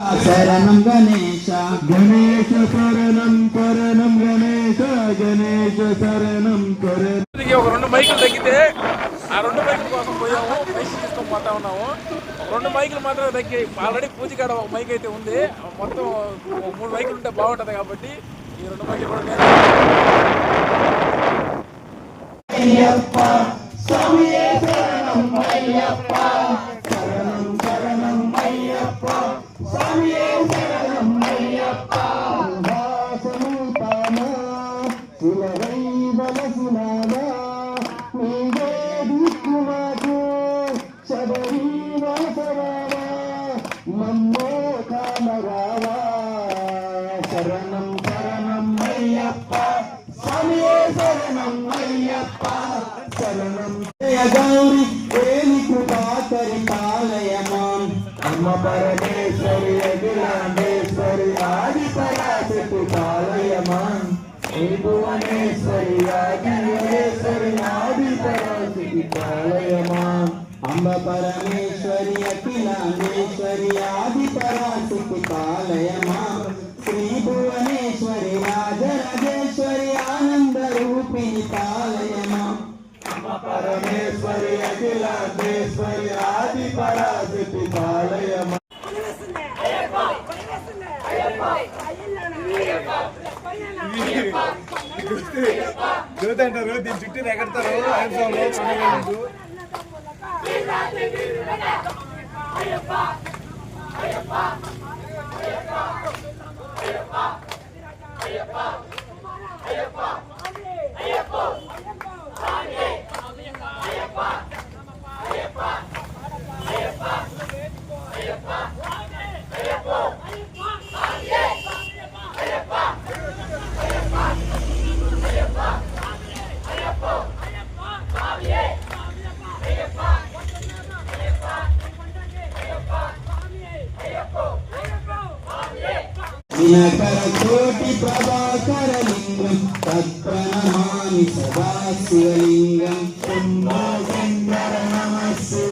శరణం గణేశ. గణేశ శరణం శరణం గణేశ గణేశ శరణం శరణం దీనికి ఒక రెండు మైకులు తగ్గితే ఆ రెండు మైకుల కోసం పోయాము మైక్ తీసుకొని పోతా ఉన్నాము. రెండు మైకులు మాత్రమే తగ్గాయి ఆల్రెడీ పూజ కాడ ఒక మైక్ అయితే ఉంది. మొత్తం మూడు మైకులు ఉంటే బాగుంటుంది కాబట్టి ఈ రెండు మైకులు కూడా నేను శరణం అయ్యప్ప. కామరావా శరణం శరణం అయ్యప్ప స్వామియే శరణం అయ్యప్ప శరణం జయ గౌరి దేవి కృపాకరి పాలయమాం అమ్మ పరమేశ్వరి అఖిలాండేశ్వరి ఆది పరాశక్తి కాలయమా ఏ భువనేశ్వరి ఆదిశ్వరి ఆది పరాశక్తి కాలయమా అంబ పరమేశ్వరి అఖిలాండేశ్వరి ఆది పరాశక్తి కాలయమా శ్రీ భువనేశ్వరి రాజరాజేశ్వరి ఆనంద రూపిణి పాలయమాం పరమేశ్వరి అఖిలాండేశ్వరి ఆది జ్యోతి అంటారు దీని చుట్టూ ఎగడతారు ఆయన స్వామి దినకర కోటి ప్రభాకరలింగం తత్ప్రణమామి సదా శివలింగం శంభో